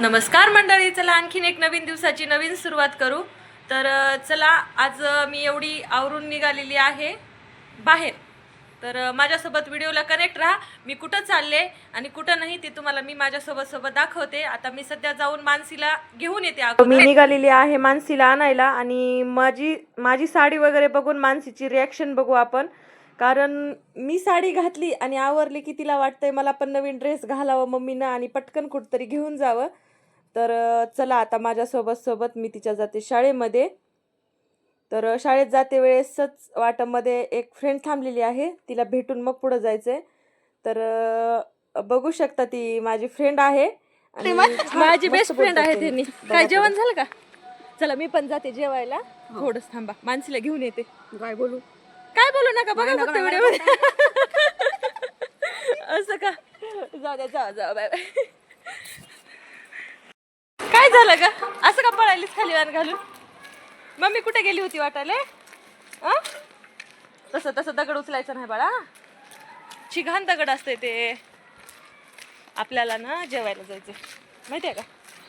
नमस्कार मंडळी चला आणखीन एक नवीन दिवसाची नवीन सुरुवात करू. तर चला आज मी एवढी आवरून निघालेली आहे बाहेर. तर माझ्यासोबत व्हिडिओला कनेक्ट राहा. मी कुठं चालले आणि कुठं नाही ते तुम्हाला मी माझ्यासोबत सोबत दाखवते. आता मी सध्या जाऊन मानसीला घेऊन येते मी निघालेली आहे मानसीला आणायला आणि माझी माझी साडी वगैरे बघून मानसीची रिॲक्शन बघू आपण. कारण मी साडी घातली आणि आवरली की तिला वाटतंय मला पण नवीन ड्रेस घालावं मम्मीनं आणि पटकन कुठतरी घेऊन जावं. तर चला आता माझ्यासोबत सोबत मी तिच्या जाते शाळेमध्ये. तर शाळेत जाते वेळेसच वाटामध्ये एक फ्रेंड थांबलेली आहे. तिला भेटून मग पुढं जायचं आहे तर बघू शकता ती माझी फ्रेंड आहे आणि माझी बेस्ट फ्रेंड आहे. त्यांनी काय. जेवण झालं का? चला मी पण जाते जेवायला. थोडंच थांबा. मानसीला घेऊन येते. काय बोलू? काय बोलू नका बघा फक्त व्हिडिओ. असं का? जाऊ द्या जाऊ जाऊ बाय बाय. काय झालं का असं का पळालीस खाली वान घालून? मम्मी कुठे गेली होती वाटायला? तसं तसं दगड उचलायचं नाही बाळा. चिघान दगड असते ते. आपल्याला ना जेवायला जायचं माहितीये का?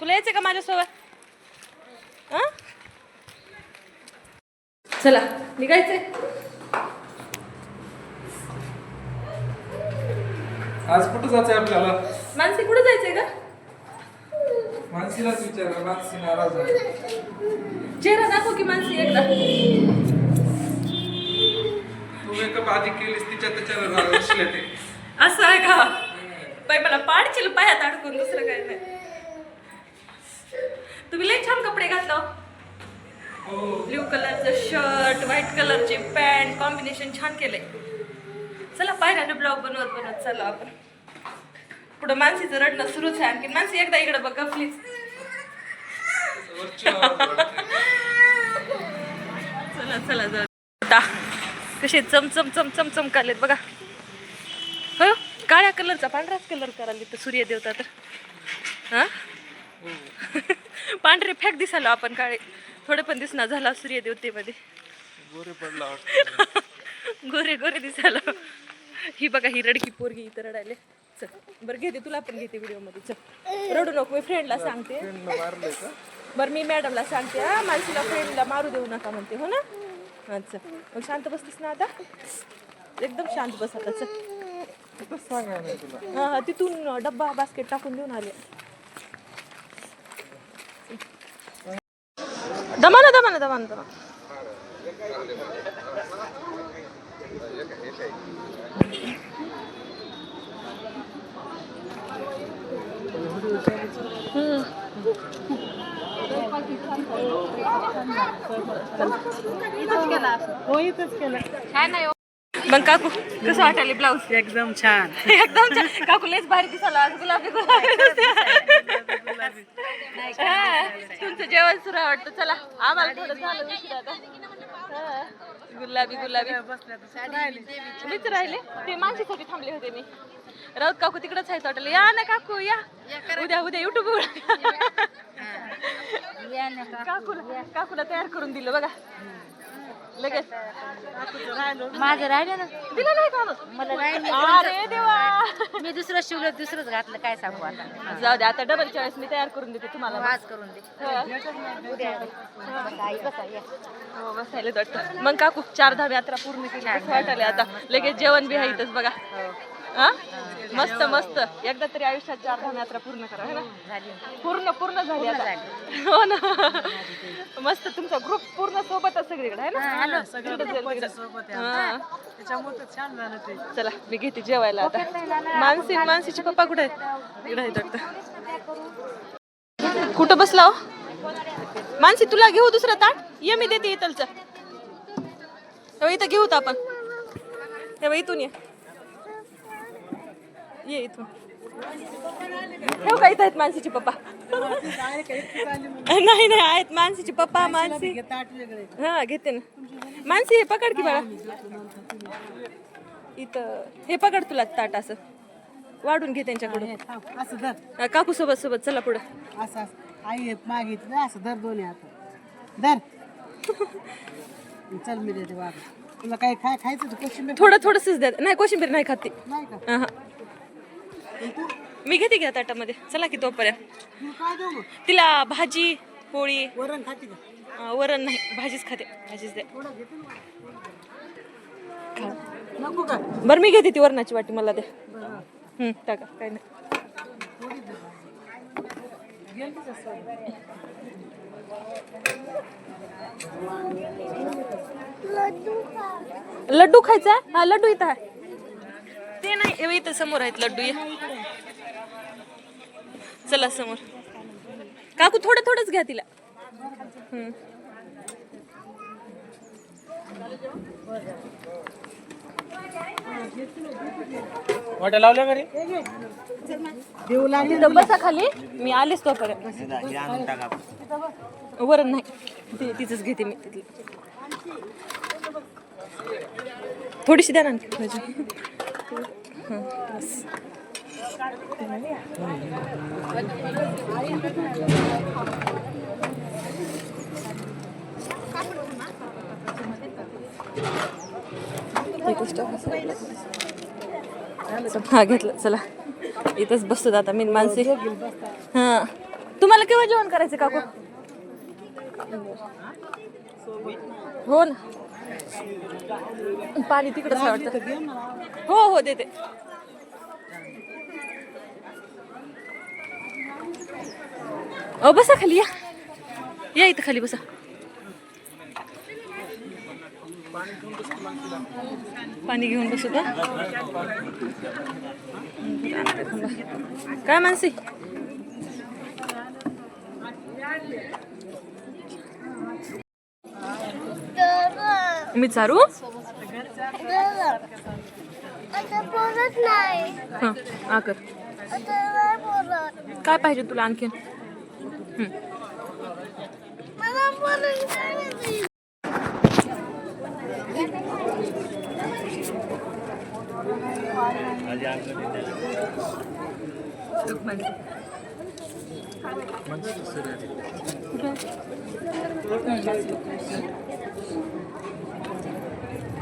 तुला यायचं का माझ्यासोबत? चला निघायचंय. आज कुठं जायचंय आपल्याला? मानसी कुठे जायचंय का मानसीलाच विचार मानसी नाराज आहे. चेहरा दाखव की मानसी एकदा. तू मेकअप आधी केलीस तिच्या त्याच्यावर बसले ते. असं आहे का? बाई मला पाडशील पायात अडकून दुसरं काय नाही. तुम्ही लय छान कपडे घातला ब्ल्यू कलरचं शर्ट व्हाईट कलरचे पॅन्ट कॉम्बिनेशन छान केलंय. चला पायऱ्याने ब्लॉग बनवत बनवत चला आपण. पुढं मानसीचं रडणं सुरूच आहे. आणखी मानसी एकदा इकडे बघा प्लीज. चला चला जाऊ कसे चमचम चमचम चमकालेत बघा. हो? काळ्या कलरचा पांढराच कलर करायला तर सूर्य देवता तर. हा? पांढरे फॅक दिसालो आपण काळे. थोडे पण दिसना झाला सूर्य देवतेमध्ये गोरे पडला. गोरे गोरे दिसायला ही बघा ही रडकी पोरगी इथं रडायले. चल बरं घेते तुला पण घेते व्हिडिओमध्ये चल. रडू नको मी फ्रेंडला सांगते. बरं मी मॅडमला सांगते हा मानसीला फ्रेंडला मारू देऊ नका म्हणते हो ना? अच्छा मग शांत बसतीस ना आता? एकदम शांत बस आता चल. हा हा, तिथून डब्बा बास्केट टाकून देऊन आले. दमाना दमाना दमाना दमा मग काकू कसं वाटायला ब्लाऊज? एकदम छान. एकदम छान. काकू लयच भारी दिसायला आज गुलाबी गुलाबी. हा, तुमचं जेवण सुरू आहे वाटतं. चला आम्हाला थोडं झालं उशीर आता. हा, गुलाबी गुलाबी. मीच राहिले. ते माणसासाठी थांबले होते मी. राऊत काकू तिकडच आहे हॉटेल या ना काकू या. उद्या उद्या युट्यूब काकूला काकूला तयार करून दिलं बघा. लगेच. माझं राहिलं ना. दिलं नाही का मला अरे देवा. मी दुसरं शिवलं दुसरंच घातलं. काय सांगू आता? जाऊ दे आता डबल चॉईस मी तयार करून देते तुम्हाला. वाज करून दे. हा. बसा, आई बसा या. हो बसायला वाटतं मग काकू चार धाम यात्रा पूर्ण केली कसं वाटायला आता. लगेच जेवण बी आहे इथंच बघा. हा. मस्त मस्त. एकदा तरी आयुष्यात चार धाम यात्रा पूर्ण करा है ना? झाली. पूर्ण पूर्ण झाली आता. हो ना. मस्त तुमचा ग्रुप आहे ना. त्याच्यामुळे छान झालं ते. चला मी घेते जेवायला आता. मानसी मानसीचे पप्पा कुठे आहेत? इकडे आहेत कुठं बसला हो? मानसी तुला घेऊ दुसरं ताट? ये मी देते इथलचं. तेव्हा इथं घेऊत आपण. तेव्हा इथून ये. ये इथून. ठेव का इथं आहेत मानसीचे पप्पा. नाही नाही आहेत मानसीचे पप्पा मानसी. हा घेते ना. मानसी हे पकड की बाळा. इथं हे पकड तुला ताट असं. वाढून घे त्यांच्याकडून. असं धर. हा, काकू सोबत सोबत चला पुढं. असं असं. आई मागितलं असं धर दोन्ही हात. धर. चल मी देते वाघ. तुला काय काय खायचं तू कोशिंबीर थोडं थोडंसंच द्या. नाही कोशिंबीर नाही खाते नाही का? हा. मी घेते घ्या ताटामध्ये चला की तोपर्यंत. तिला भाजी पोळी. वरण खाते वरण नाही भाजीच खाते. भाजीच दे. बरं मी घेते ती वरणाची वाटी मला दे. टाका काय नाही. लड्डू खायचा? हा लड्डू इथं आहे. नाही इथं समोर आहेत लड्डू ये. चला समोर. काकू थोडं थोडंच घ्या तिला. हं. वाट्या लावल्या घरी? देऊ लागले. तिथं बसा खाली. मी आलेच तोपर्यंत. वरण नाही. ते तिचंच घेते मी तिथलं. थोडीशी द्या ना. आणखी भाजी हा घेतलं चला. इथंच बसतो आता मी मानसी. हा. तुम्हाला केव्हा जेवण करायचं काकू? हो ना. पाणी तिकडच वाटतं हो हो देते. अ बसा खाली या. या इथं खाली बसा. पाणी घेऊन बसू का? काय मानसी? मी चारू हा आकर काय पाहिजे तुला आणखीन.